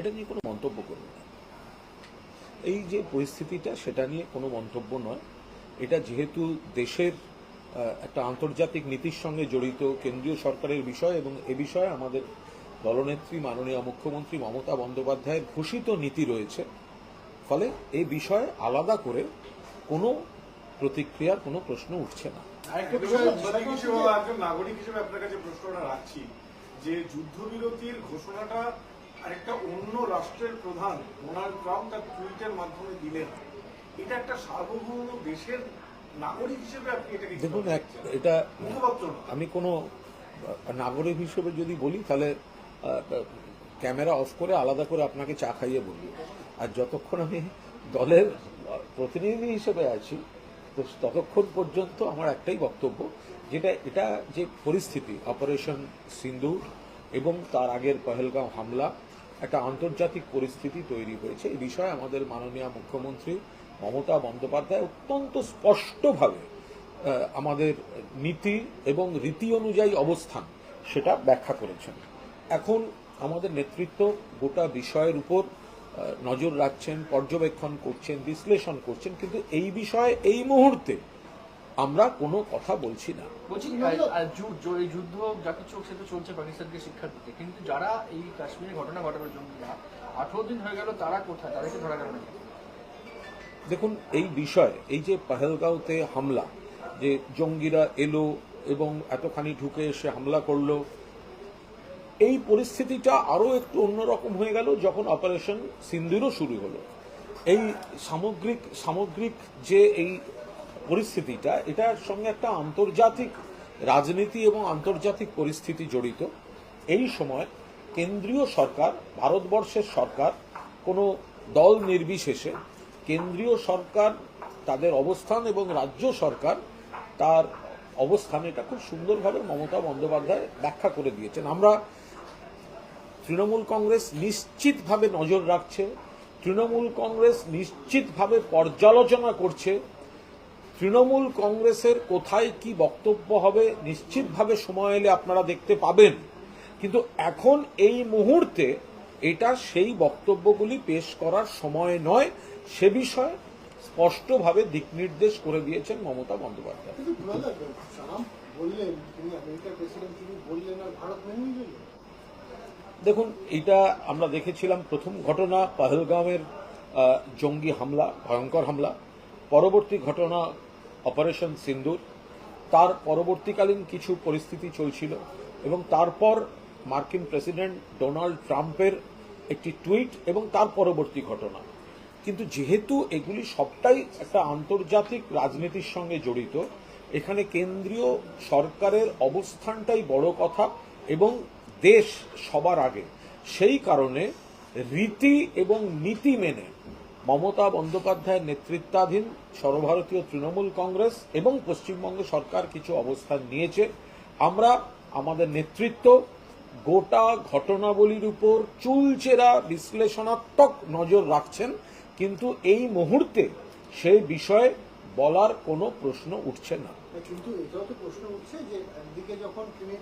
এটা নিয়ে কোনো মন্তব্য করব না। এই যে পরিস্থিতিটা সেটা নিয়ে কোনো মন্তব্য নয়। এটা যেহেতু দেশের একটা আন্তর্জাতিক নীতির সঙ্গে জড়িত কেন্দ্রীয় সরকারের বিষয় এবং এ বিষয়ে আমাদের দলনেত্রী মাননীয় মুখ্যমন্ত্রী মমতা বন্দ্যোপাধ্যায়ের ঘোষিত নীতি রয়েছে। ফলে এই বিষয়ে আলাদা করে কোনো প্রতিক্রিয়ার কোনো প্রশ্ন উঠছে না। নাগরিক হিসেবে আপনার কাছে প্রশ্নটা রাখছি যে যুদ্ধবিরতির ঘোষণাটা আরেকটা অন্য রাষ্ট্রের প্রধান ডোনাল্ড ট্রাম্প তার টুইটের মাধ্যমে দিলেন। এটা একটা সার্বভৌম দেশের নাগরিক হিসেবে আপনি এটাকে দেখুন এটা আমি কোনো নাগরিক হিসেবে যদি বলি তাহলে ক্যামেরা অফ করে আলাদা করে আপনাকে চা খাইয়ে বলব। আর যতক্ষণ আমি দলের প্রতিনিধি হিসেবে আছি তো ততক্ষণ পর্যন্ত আমার একটাই বক্তব্য যেটা এটা যে পরিস্থিতি অপারেশন সিন্দুর এবং তার আগের পহেলগাঁও হামলা একটা আন্তর্জাতিক পরিস্থিতি তৈরি হয়েছে। এই বিষয়ে আমাদের মাননীয় মুখ্যমন্ত্রী মমতা বন্দ্যোপাধ্যায় অত্যন্ত স্পষ্টভাবে আমাদের নীতি এবং রীতি অনুযায়ী অবস্থান সেটা ব্যাখ্যা করেছেন। এখন আমাদের নেতৃত্ব গোটা বিষয়ের উপর নজর রাখছেন, পর্যবেক্ষণ করছেন, বিশ্লেষণ করছেন, কিন্তু এই বিষয়ে এই মুহূর্তে আমরা কোনো কথা বলছি না। বলছি এই যুদ্ধ যা কিছু হোক, সে তো চলছে পাকিস্তানকে শিক্ষা দিতে কিন্তু যারা এই কাশ্মীরে ঘটনা ঘটাবার জন্য আঠারো দিন হয়ে গেল তারা কোথায়? তাদেরকে ধরা গেল না দেখুন এই বিষয়ে এই যে পহেলগাঁওতে হামলা যে জঙ্গিরা এলো এবং এতখানি ঢুকে এসে হামলা করল এই পরিস্থিতিটা আরও একটু অন্যরকম হয়ে গেল যখন অপারেশন সিন্দুরও শুরু হলো। এই সামগ্রিক সামগ্রিক যে এই পরিস্থিতিটা, এটার সঙ্গে একটা আন্তর্জাতিক রাজনীতি এবং আন্তর্জাতিক পরিস্থিতি জড়িত। এই সময় কেন্দ্রীয় সরকার, ভারতবর্ষের সরকার, কোনো দল নির্বিশেষে কেন্দ্রীয় সরকার, তাদের অবস্থান এবং রাজ্য সরকার, তার অবস্থান এটা খুব সুন্দরভাবে মমতা বন্দ্যোপাধ্যায় ব্যাখ্যা করে দিয়েছেন। আমরা তৃণমূল কংগ্রেস নিশ্চিতভাবে নজর রাখছে, তৃণমূল কংগ্রেস নিশ্চিতভাবে পর্যালোচনা করছে তৃণমূল কংগ্রেসের কোথায় কি বক্তব্য হবে নিশ্চিতভাবে সময় এলে আপনারা দেখতে পাবেন। কিন্তু এখন এই মুহূর্তে এটা সেই বক্তব্যগুলি পেশ করার সময় নয় সে বিষয়ে স্পষ্টভাবে দিক নির্দেশ করে দিয়েছেন মমতা বন্দ্যোপাধ্যায়। দেখুন এটা আমরা দেখেছিলাম প্রথম ঘটনা পহলগাঁওয়ের আহ, জঙ্গি হামলা ভয়ঙ্কর হামলা। পরবর্তী ঘটনা অপারেশন সিন্দুর। তার পরবর্তীকালীন কিছু পরিস্থিতি চলছিল এবং তারপর মার্কিন প্রেসিডেন্ট ডোনাল্ড ট্রাম্পের একটি টুইট এবং তার পরবর্তী ঘটনা। কিন্তু যেহেতু এগুলি সবটাই একটা আন্তর্জাতিক রাজনীতির সঙ্গে জড়িত, এখানে কেন্দ্রীয় সরকারের অবস্থানটাই বড় কথা এবং দেশ সবার আগে। সেই কারণে রীতি এবং নীতি মেনে মমতা বন্দ্যোপাধ্যায়ের নেতৃত্বাধীন সর্বভারতীয় তৃণমূল কংগ্রেস এবং পশ্চিমবঙ্গ সরকার কিছু অবস্থান নিয়েছে। আমরা আমাদের নেতৃত্ব গোটা ঘটনাবলীর উপর চুলচেরা বিশ্লেষণাত্মক নজর রাখছেন, কিন্তু এই মুহূর্তে সেই বিষয়ে বলার কোনো প্রশ্ন উঠছে না। কিন্তু এটাও তো প্রশ্ন উঠছে যে, একদিকে যখন তিনি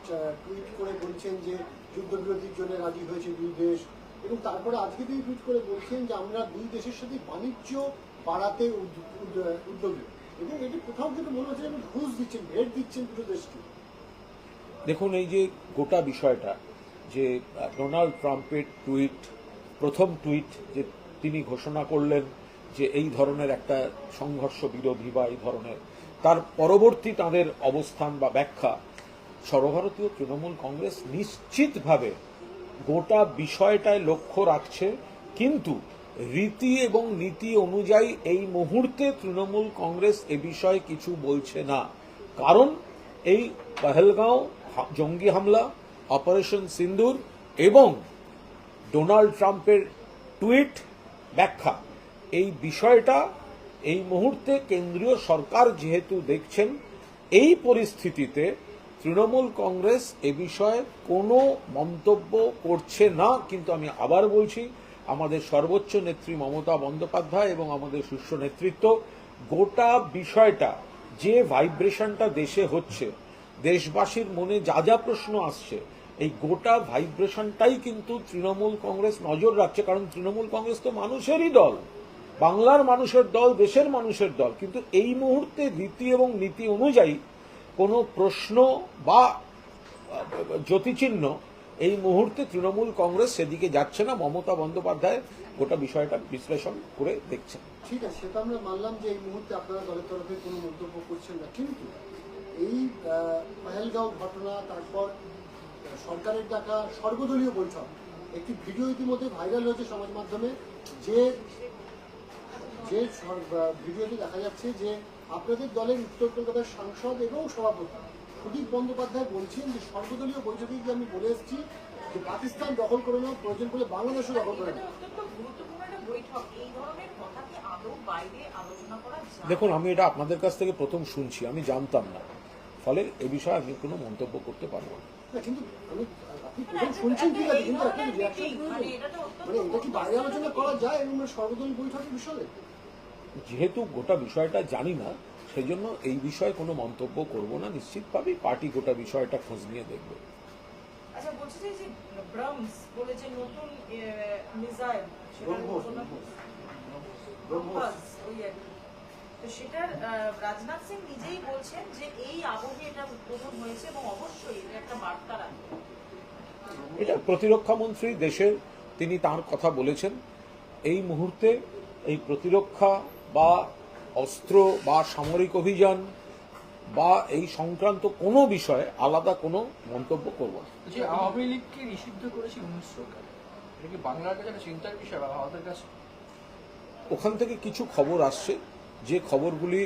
টুইট করে বলছেন যে যুদ্ধবিরতির জন্য রাজি হয়েছে দুই দেশ এবং তারপরে আজকে তিনি টুইট করে বলছেন যে আমরা দুই দেশের সাথে বাণিজ্য বাড়াতে উদ- উদ- উদ্যোগী। এবং এটি কোথাও থেকে মনে হচ্ছে ঘুষ দিচ্ছেন, ভেট দিচ্ছেন দুটো দেশকে। দেখুন, এই যে গোটা বিষয়টা, যে ডোনাল্ড ট্রাম্পের টুইট, প্রথম টুইট যে তিনি ঘোষণা করলেন যে এই ধরনের একটা সংঘর্ষ বিরোধী বা এই ধরনের, তার পরবর্তী তাদের অবস্থান বা ব্যাখ্যা সর্বভারতীয় তৃণমূল কংগ্রেস নিশ্চিতভাবে গোটা বিষয়টায় লক্ষ্য রাখছে, কিন্তু রীতি এবং নীতি অনুযায়ী এই মুহূর্তে তৃণমূল কংগ্রেস এ বিষয়ে কিছু বলছে না। কারণ এই পহেলগাঁও জঙ্গি হামলা, অপারেশন সিন্দুর এবং ডোনাল্ড ট্রাম্পের টুইট ব্যাখ্যা, এই বিষয়টা এই মুহূর্তে কেন্দ্রীয় সরকার যেহেতু দেখছেন, এই পরিস্থিতিতে তৃণমূল কংগ্রেস এ বিষয়ে কোনো মন্তব্য করছে না, কিন্তু আমি আবার বলছি, আমাদের সর্বোচ্চ নেত্রী মমতা বন্দ্যোপাধ্যায় এবং আমাদের শীর্ষ নেতৃত্ব, গোটা বিষয়টা, যে ভাইব্রেশনটা দেশে হচ্ছে, দেশবাসীর মনে যা যা প্রশ্ন আসছে, এই গোটা ভাইব্রেশনটাই কিন্তু তৃণমূল কংগ্রেস নজর রাখছে, কারণ তৃণমূল কংগ্রেস তো মানুষেরই দল। বাংলার মানুষের দল, দেশের মানুষের দল। কিন্তু এই মুহূর্তে রীতি এবং নীতি অনুযায়ী কোনো প্রশ্ন বা জ্যোতিচিহ্ন এই মুহূর্তে তৃণমূল কংগ্রেস সেদিকে যাচ্ছে না। মমতা বন্দ্যোপাধ্যায় গোটা বিষয়টা বিশ্লেষণ করে দেখছেন। ঠিক আছে, সেটা আমরা মানলাম যে এই মুহূর্তে আপনারা দলের তরফে কোনো মন্তব্য করছেন না। কিন্তু এই পহেলগাঁও ঘটনা, তারপর সরকারের ডাকা সর্বদলীয় বৈঠক, একটি ভিডিও ইতিমধ্যে ভাইরাল হয়েছে সমাজ মাধ্যমে যে যে ভিডিওতে দেখা যাচ্ছে যে আপনাদের দলের উত্তর কলকাতার সাংসদ এবং সভাপতি সুদীপ বন্দ্যোপাধ্যায় বলছেন যে সর্বদলীয় বৈঠকে গিয়ে আমি বলে এসেছি যে পাকিস্তান দখল করে নেওয়া প্রয়োজন করলে বাংলাদেশও দখল করে নাও অত্যন্ত গুরুত্বপূর্ণ একটা বৈঠক এই ধরনের কথা কি আদৌ বাইরে আলোচনা করা যায় দেখুন আমি এটা আপনাদের কাছ থেকে প্রথম শুনছি আমি জানতাম না। ফলে এ বিষয়ে আমি কোনো মন্তব্য করতে পারব না। কিন্তু শুনছেন ঠিক আছে কিন্তু মানে মানে এটা কি বাইরে আলোচনা করা যায় এবং সর্বদলীয় বৈঠকের বিষয়ে? যেহেতু গোটা বিষয়টা জানি না সেই জন্য এই বিষয়ে কোনো মন্তব্য করব না। নিশ্চিতভাবেই পার্টি গোটা বিষয়টা খোঁজ নিয়ে দেখবে। আচ্ছা বলছি যে এই বলে যে নতুন মিসাইল সেটার ব্রহ্মোস, ঘোষণা ব্রহ্মোস। ব্রহ্মস, ওই আর কি। তো সেটার আহ, রাজনাথ সিং নিজেই বলছেন যে এই আবহে এটা উদ্বোধন হয়েছে এবং অবশ্যই এটা একটা বার্তা রাখবে। এটা প্রতিরক্ষা মন্ত্রী দেশের তিনি তার কথা বলেছেন। এই মুহূর্তে এই প্রতিরক্ষা বা অস্ত্র বা সামরিক অভিযান বা এই সংক্রান্ত কোনো বিষয়ে আলাদা কোনো মন্তব্য করব না। যে আওয়ামী লীগকে নিষিদ্ধ করেছে উনিশ সরকার এটা কি বাংলার কাছে একটা চিন্তার বিষয় বা ভারতের কাছে? ওখান থেকে কিছু খবর আসছে যে খবরগুলি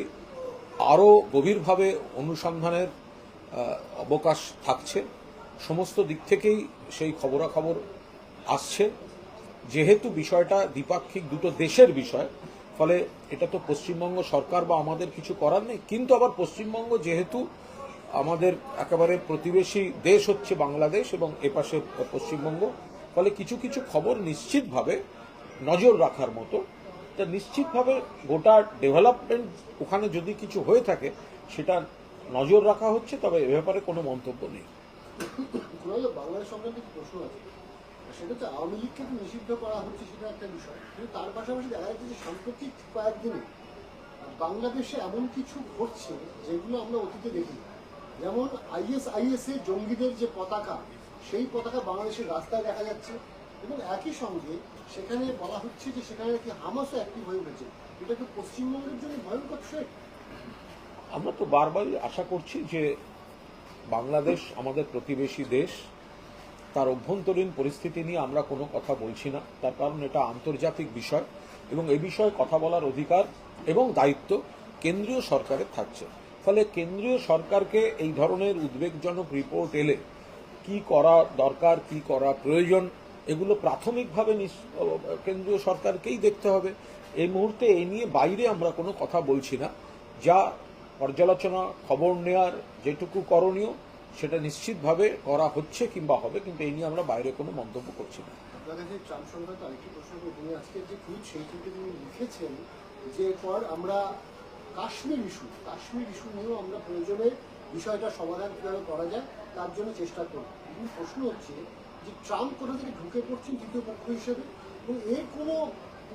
আরও গভীরভাবে অনুসন্ধানের অবকাশ থাকছে। সমস্ত দিক থেকেই সেই খবরাখবর আসছে। যেহেতু বিষয়টা দ্বিপাক্ষিক দুটো দেশের বিষয় ফলে এটা তো পশ্চিমবঙ্গ সরকার বা আমাদের কিছু করার নেই। কিন্তু আবার পশ্চিমবঙ্গ যেহেতু আমাদের একেবারে প্রতিবেশী দেশ হচ্ছে বাংলাদেশ এবং এপাশে পশ্চিমবঙ্গ, ফলে কিছু কিছু খবর নিশ্চিতভাবে নজর রাখার মতো। তা নিশ্চিতভাবে গোটা ডেভেলপমেন্ট ওখানে যদি কিছু হয়ে থাকে, সেটা নজর রাখা হচ্ছে, তবে এ ব্যাপারে কোনো মন্তব্য নেই। বাংলাদেশ সংক্রান্ত প্রশ্ন আছে? সেটা তো আওয়ামী লীগকে নিষিদ্ধ করা হচ্ছে সেটা একটা বিষয়। কিন্তু তার পাশাপাশি দেখা যাচ্ছে যে সাম্প্রতিক কয়েকদিনে বাংলাদেশে এমন কিছু ঘটছে যেগুলো আমরা অতীতে দেখি যেমন আইএস আইএস এর জঙ্গিদের যে পতাকা, সেই পতাকা বাংলাদেশের রাস্তায় দেখা যাচ্ছে এবং একই সঙ্গে সেখানে বলা হচ্ছে যে সেখানে নাকি হামাসও অ্যাক্টিভ হয়ে উঠেছে। এটা কি পশ্চিমবঙ্গের জন্য ভয়ঙ্কর থ্রেট আমরা তো বারবারই আশা করছি যে বাংলাদেশ আমাদের প্রতিবেশী দেশ তার অভ্যন্তরীণ পরিস্থিতি নিয়ে আমরা কোনো কথা বলছি না। তার কারণ এটা আন্তর্জাতিক বিষয় এবং এ বিষয়ে কথা বলার অধিকার এবং দায়িত্ব কেন্দ্রীয় সরকারের থাকছে। ফলে কেন্দ্রীয় সরকারকে এই ধরনের উদ্বেগজনক রিপোর্ট এলে কি করা দরকার, কি করা প্রয়োজন, এগুলো প্রাথমিকভাবে কেন্দ্রীয় সরকারকেই দেখতে হবে। এই মুহূর্তে এই নিয়ে বাইরে আমরা কোনো কথা বলছি না। যা পর্যালোচনা, খবর নেয়ার যেটুকু করণীয় সেটা নিশ্চিতভাবে করা হচ্ছে কিংবা হবে কিন্তু এই নিয়ে আমরা বাইরে কোনো মন্তব্য করছি না। যে এরপর আমরা কাশ্মীর ইস্যু কাশ্মীর ইস্যু নিয়েও আমরা প্রয়োজনে বিষয়টা সমাধান কীভাবে করা যায় তার জন্য চেষ্টা করব। কিন্তু প্রশ্ন হচ্ছে যে ট্রাম্প কোথা থেকে ঢুকে পড়ছেন তৃতীয় পক্ষ হিসেবে? এবং এর কোনো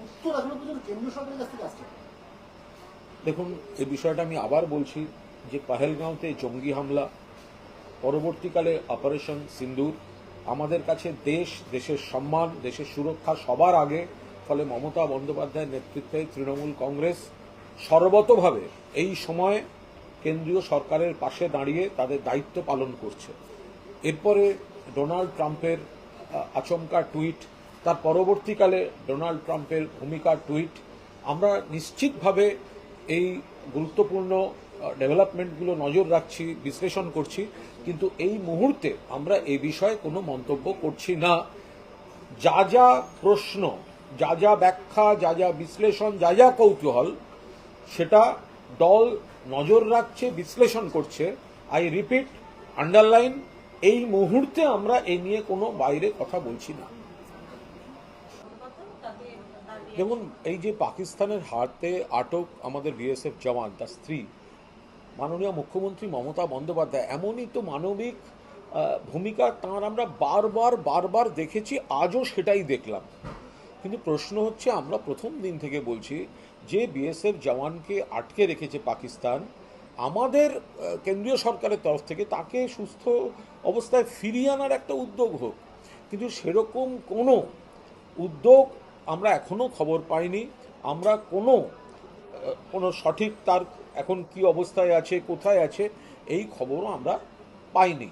উত্তর এখনও পর্যন্ত কেন্দ্রীয় সরকারের কাছ থেকে আসছে। দেখুন এই বিষয়টা আমি আবার বলছি যে পাহেলগাঁওতে জঙ্গি হামলা পরবর্তীকালে অপারেশন সিন্দুর। আমাদের কাছে দেশ, দেশের সম্মান, দেশের সুরক্ষা সবার আগে, ফলে মমতা বন্দ্যোপাধ্যায়ের নেতৃত্বে তৃণমূল কংগ্রেস সর্বতভাবে এই সময় কেন্দ্রীয় সরকারের পাশে দাঁড়িয়ে তাদের দায়িত্ব পালন করছে। এরপরে ডোনাল্ড ট্রাম্পের আচমকা টুইট, তার পরবর্তীকালে ডোনাল্ড ট্রাম্পের ভূমিকা টুইট। আমরা নিশ্চিতভাবে এই গুরুত্বপূর্ণ ডেভেলপমেন্টগুলো নজর রাখছি, বিশ্লেষণ করছি, কিন্তু এই মুহূর্তে আমরা এই বিষয়ে কোনো মন্তব্য করছি না। যা যা প্রশ্ন, যা যা ব্যাখ্যা, যা যা বিশ্লেষণ, যা যা কৌতূহল, সেটা দল নজর রাখছে, বিশ্লেষণ করছে। আই রিপিট আন্ডারলাইন এই মুহূর্তে আমরা এ নিয়ে কোনো বাইরে কথা বলছি না। দেখুন, এই যে পাকিস্তানের হাতে আটক আমাদের বিএসএফ জওয়ান, তার স্ত্রী মাননীয় মুখ্যমন্ত্রী মমতা বন্দ্যোপাধ্যায়, এমনই তো মানবিক ভূমিকা তাঁর আমরা বারবার বারবার দেখেছি, আজও সেটাই দেখলাম। কিন্তু প্রশ্ন হচ্ছে, আমরা প্রথম দিন থেকে বলছি, যে বিএসএফ জওয়ানকে আটকে রেখেছে পাকিস্তান, আমাদের কেন্দ্রীয় সরকারের তরফ থেকে তাকে সুস্থ অবস্থায় ফিরিয়ে আনার একটা উদ্যোগ হোক। কিন্তু সেরকম কোনো উদ্যোগ আমরা এখনও খবর পাইনি। আমরা কোনো কোনো সঠিক তার এখন কি অবস্থায় আছে, কোথায় আছে, এই খবরও আমরা পাইনি।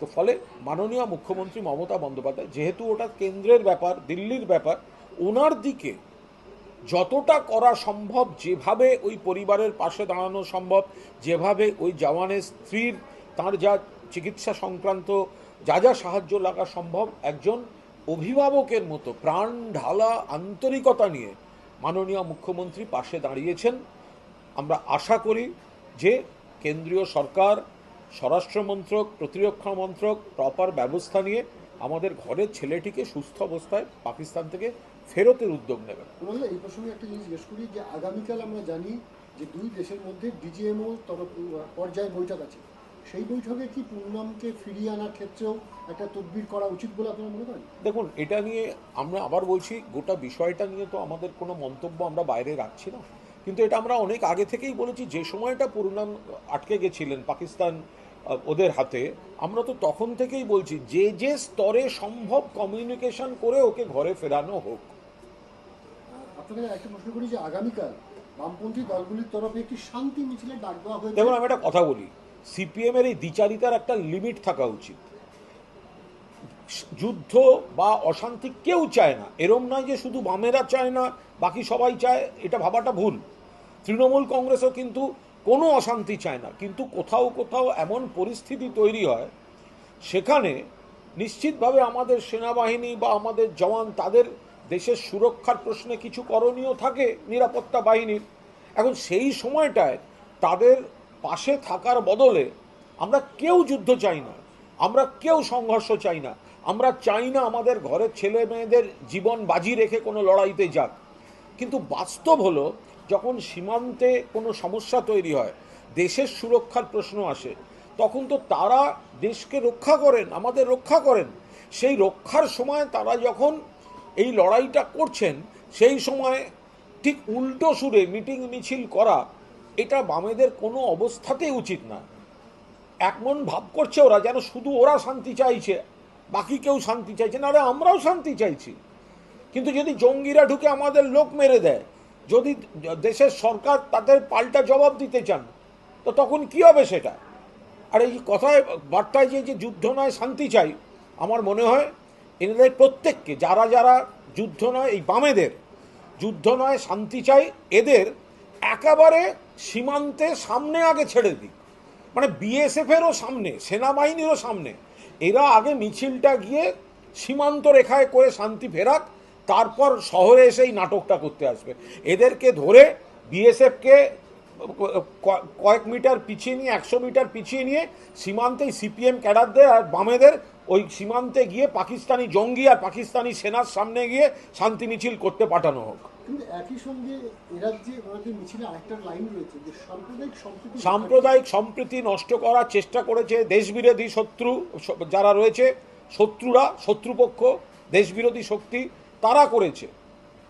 তো ফলে মাননীয় মুখ্যমন্ত্রী মমতা বন্দ্যোপাধ্যায়, যেহেতু ওটা কেন্দ্রের ব্যাপার, দিল্লির ব্যাপার ওনার দিকে যতটা করা সম্ভব, যেভাবে ওই পরিবারের পাশে দাঁড়ানো সম্ভব, যেভাবে ওই জওয়ানের স্ত্রীর তার যা চিকিৎসা সংক্রান্ত, যা যা সাহায্য লাগা সম্ভব, একজন অভিভাবকের মতো প্রাণ ঢালা আন্তরিকতা নিয়ে মাননীয় মুখ্যমন্ত্রী পাশে দাঁড়িয়েছেন। আমরা আশা করি যে কেন্দ্রীয় সরকার, স্বরাষ্ট্র মন্ত্রক, প্রতিরক্ষা মন্ত্রক প্রপার ব্যবস্থা নিয়ে আমাদের ঘরের ছেলেটিকে সুস্থ অবস্থায় পাকিস্তান থেকে ফেরতের উদ্যোগ নেবেন। এই প্রসঙ্গে একটা জিনিস জিজ্ঞেস করি যে আগামীকাল আমরা জানি যে দুই দেশের মধ্যে ডিজিএমও তরফ পর্যায়ে বৈঠক আছে। সেই বৈঠকে কি পূর্ণামকে ফিরিয়ে আনার ক্ষেত্রেও একটা তদবির করা উচিত বলে আপনারা মনে করেন? দেখুন এটা নিয়ে আমরা আবার বলছি গোটা বিষয়টা নিয়ে তো আমাদের কোনো মন্তব্য আমরা বাইরে রাখছি না। কিন্তু এটা আমরা অনেক আগে থেকেই বলেছি যে সময়টা পূর্ণাম আটকে গেছিলেন পাকিস্তান ওদের হাতে আমরা তো তখন থেকেই বলছি যে যে স্তরে সম্ভব কমিউনিকেশন করে ওকে ঘরে ফেরানো হোক। আপনাদের একটা প্রশ্ন করি যে আগামীকাল বামপন্থী দলগুলির তরফে একটি শান্তি মিছিলের ডাক দেওয়া হয়েছে? দেখুন আমি একটা কথা বলি। সিপিএম এর এই দ্বিচারিতার একটা লিমিট থাকা উচিত। যুদ্ধ বা অশান্তি কেউ চায় না। এরম নয় যে শুধু বামেরা চায় না, বাকি সবাই চায়, এটা ভাবাটা ভুল। তৃণমূল কংগ্রেসও কিন্তু কোনো অশান্তি চায় না। কিন্তু কোথাও কোথাও এমন পরিস্থিতি তৈরি হয়, সেখানে নিশ্চিতভাবে আমাদের সেনাবাহিনী বা আমাদের জওয়ান, তাদের দেশের সুরক্ষার প্রশ্নে কিছু করণীয় থাকে নিরাপত্তা বাহিনীর। এখন সেই সময়টায় তাদের পাশে থাকার বদলে আমরা কেউ যুদ্ধ চাই না, আমরা কেউ সংঘর্ষ চাই না, আমরা চাই না আমাদের ঘরের ছেলে মেয়েদের জীবন বাজি রেখে কোনো লড়াইতে যাক। কিন্তু বাস্তব হলো, যখন সীমান্তে কোনো সমস্যা তৈরি হয়, দেশের সুরক্ষার প্রশ্ন আসে, তখন তো তারা দেশকে রক্ষা করেন, আমাদের রক্ষা করেন। সেই রক্ষার সময় তারা যখন এই লড়াইটা করছেন, সেই সময় ঠিক উল্টো সুরে মিটিং মিছিল করা এটা বামেদের কোনো অবস্থাতেই উচিত না। এমন ভাব করছে ওরা যেন শুধু ওরা শান্তি চাইছে, বাকি কেউ শান্তি চাইছে না আমরাও শান্তি চাইছি। কিন্তু যদি জঙ্গিরা ঢুকে আমাদের লোক মেরে দেয়, যদি দেশের সরকার তাদের পাল্টা জবাব দিতে চান, তো তখন কি হবে সেটা? আর এই কথায়, বার্তায় যে যে যুদ্ধ নয়, শান্তি চাই, আমার মনে হয় এনাদের প্রত্যেককে, যারা যারা যুদ্ধ নয়, এই বামেদের, যুদ্ধ নয়, শান্তি চাই, এদের একেবারে সীমান্তে সামনে আগে ছেড়ে দিক। মানে বিএসএফেরও সামনে, সেনাবাহিনীরও সামনে। এরা আগে মিছিলটা গিয়ে সীমান্ত রেখায় করে শান্তি ফেরাক, তারপর শহরে এসে এই নাটকটা করতে আসবে। এদেরকে ধরে বিএসএফকে কয়েক মিটার পিছিয়ে নিয়ে, একশো মিটার পিছিয়ে নিয়ে সীমান্তেই সিপিএম ক্যাডারদের আর বামেদের ওই সীমান্তে গিয়ে পাকিস্তানি জঙ্গি আর পাকিস্তানি সেনার সামনে গিয়ে শান্তি মিছিল করতে পাঠানো হোক। সাম্প্রদায়িক সম্প্রীতি সাম্প্রদায়িক সম্প্রীতি নষ্ট করার চেষ্টা করেছে দেশবিরোধী শত্রু, যারা রয়েছে, শত্রুরা, শত্রুপক্ষ, দেশবিরোধী শক্তি, তারা করেছে,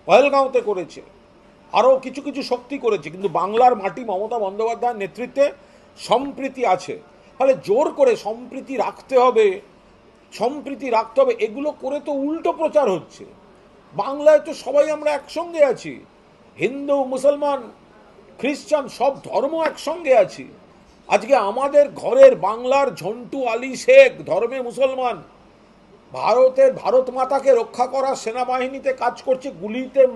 পহেলগাঁওতে করেছে, আরও কিছু কিছু শক্তি করেছে, কিন্তু বাংলার মাটি মমতা বন্দ্যোপাধ্যায়ের নেতৃত্বে সম্প্রীতি আছে। ফলে জোর করে সম্প্রীতি রাখতে হবে, সম্প্রীতি রাখতে হবে, এগুলো করে তো উল্টো প্রচার হচ্ছে। বাংলায় তো সবাই আমরা একসঙ্গে আছি। হিন্দু, মুসলমান, খ্রিস্টান, সব ধর্ম একসঙ্গে আছি। আজকে আমাদের ঘরের বাংলার ঝন্টু আলী শেখ, ধর্মে মুসলমান, ভারতের ভারত মাতাকে রক্ষা করার সেনাবাহিনীতে কাজ করছে, গুলিতে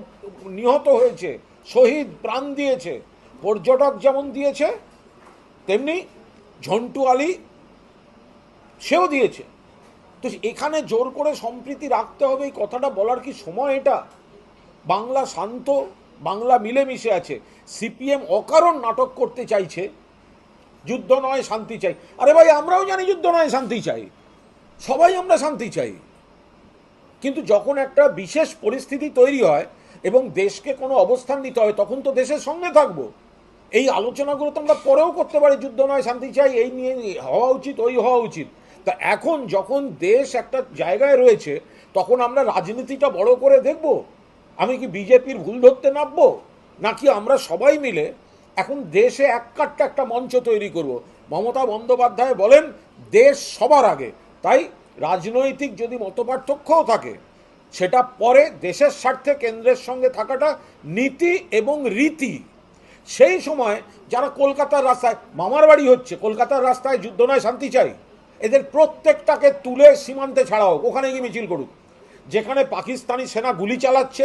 নিহত হয়েছে, শহীদ প্রাণ দিয়েছে, পর্যটক যেমন দিয়েছে, তেমনি ঝন্টু আলী সেও দিয়েছে। তো এখানে জোর করে সম্প্রীতি রাখতে হবে, এই কথাটা বলার কি সময় এটা? বাংলা শান্ত, বাংলা মিলেমিশে আছে। সিপিএম অকারণ নাটক করতে চাইছে, যুদ্ধ নয়, শান্তি চাই। আরে ভাই, আমরাও জানি যুদ্ধ নয়, শান্তি চাই। সবাই আমরা শান্তি চাই। কিন্তু যখন একটা বিশেষ পরিস্থিতি তৈরি হয় এবং দেশকে কোনো অবস্থান নিতে হয়, তখন তো দেশের সঙ্গে থাকব। এই আলোচনাগুলো তো আমরা পরেও করতে পারি, যুদ্ধ নয়, শান্তি চাই, এই নিয়ে হওয়া উচিত, ওই হওয়া উচিত। তা এখন যখন দেশ একটা জায়গায় রয়েছে, তখন আমরা রাজনীতিটা বড় করে দেখব। আমি কি বিজেপির ভুল ধরতে নামবো? নাকি আমরা সবাই মিলে এখন দেশে এক কাটটা একটা মঞ্চ তৈরি করব? মমতা বন্দ্যোপাধ্যায় বলেন, দেশ সবার আগে। তাই রাজনৈতিক যদি মতপার্থক্যও থাকে, সেটা পরে দেশের স্বার্থে কেন্দ্রের সঙ্গে থাকাটা নীতি এবং রীতি। সেই সময় যারা কলকাতার রাস্তায়, মামার বাড়ি হচ্ছে, কলকাতার রাস্তায় যুদ্ধ নয়, শান্তি চাই। এদের প্রত্যেকটাকে তুলে সীমান্তে ছাড়া হোক ওখানে গিয়ে মিছিল করুক। যেখানে পাকিস্তানি সেনা গুলি চালাচ্ছে,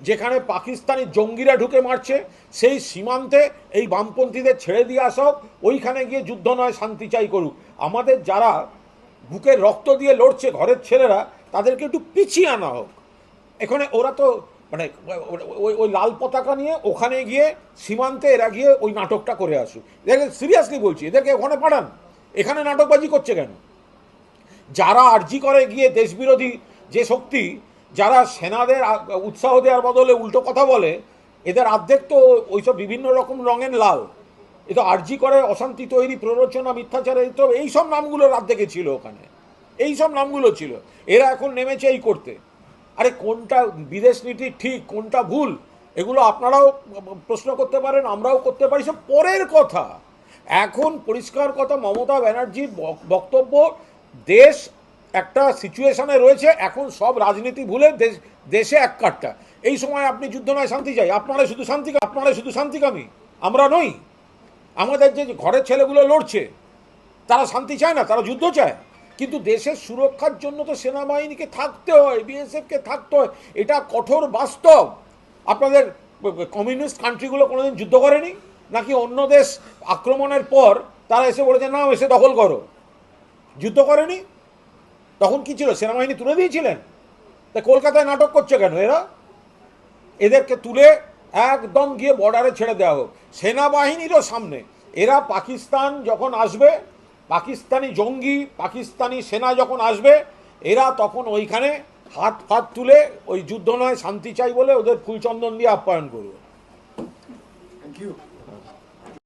যেখানে পাকিস্তানি জঙ্গিরা ঢুকে মারছে, সেই সীমান্তে এই বামপন্থীদের ছেড়ে দিয়ে আসা ওইখানে গিয়ে যুদ্ধ নয়, শান্তি চাই করুক। আমাদের যারা বুকের রক্ত দিয়ে লড়ছে ঘরের ছেলেরা, তাদেরকে একটু পিছিয়ে আনা হোক। এখানে ওরা তো মানে ওই ওই লাল পতাকা নিয়ে ওখানে গিয়ে সীমান্তে এরা গিয়ে ওই নাটকটা করে আসুক। এদেরকে সিরিয়াসলি বলছি, এদেরকে ওখানে পাঠান। এখানে নাটকবাজি করছে কেন? যারা আর্জি করে গিয়ে দেশবিরোধী যে শক্তি, যারা সেনাদের উৎসাহ দেওয়ার বদলে উল্টো কথা বলে, এদের অর্ধেক তো ওইসব বিভিন্ন রকম রঙের লাল। এ তো আর্জি করে অশান্তি তৈরি, প্ররোচনা, মিথ্যাচারে তো এইসব নামগুলোর অর্ধেকে ছিল ওখানে। এই সব নামগুলো ছিল। এরা এখন নেমেছে এই করতে। আরে কোনটা বিদেশ নীতি ঠিক, কোনটা ভুল, এগুলো আপনারাও প্রশ্ন করতে পারেন, আমরাও করতে পারি, সব পরের কথা। এখন পরিষ্কার কথা মমতা ব্যানার্জির বক্তব্য, দেশ একটা সিচুয়েশনে রয়েছে, এখন সব রাজনীতি ভুলে দেশ, দেশে এক কাটটা। এই সময় আপনি যুদ্ধ নয়, শান্তি চাই। আপনারা শুধু শান্তি আপনারা শুধু শান্তিকামী আমরা নই। আমাদের যে ঘরের ছেলেগুলো লড়ছে, তারা শান্তি চায় না, তারা যুদ্ধ চায়। কিন্তু দেশের সুরক্ষার জন্য তো সেনাবাহিনীকে থাকতে হয় বিএসএফকে থাকতে হয়। এটা কঠোর বাস্তব। আপনাদের কমিউনিস্ট কান্ট্রিগুলো কোনোদিন যুদ্ধ করেনি? নাকি অন্য দেশ আক্রমণের পর তারা এসে বলেছে না এসে দখল করো। যুদ্ধ করেনি। তখন কি ছিল? সেনাবাহিনী তুলে দিয়েছিলেন? তা কলকাতায় নাটক করছে কেন এরা? এদেরকে তুলে একদম গিয়ে বর্ডারে ছেড়ে দেওয়া হোক। সেনাবাহিনীরও সামনে। এরা পাকিস্তান যখন আসবে, পাকিস্তানি জঙ্গি, পাকিস্তানি সেনা যখন আসবে, এরা তখন ওইখানে হাত ফাত তুলে ওই যুদ্ধ নয়, শান্তি চাই বলে ওদের ফুলচন্দন দিয়ে আপ্যায়ন করবে। Thank you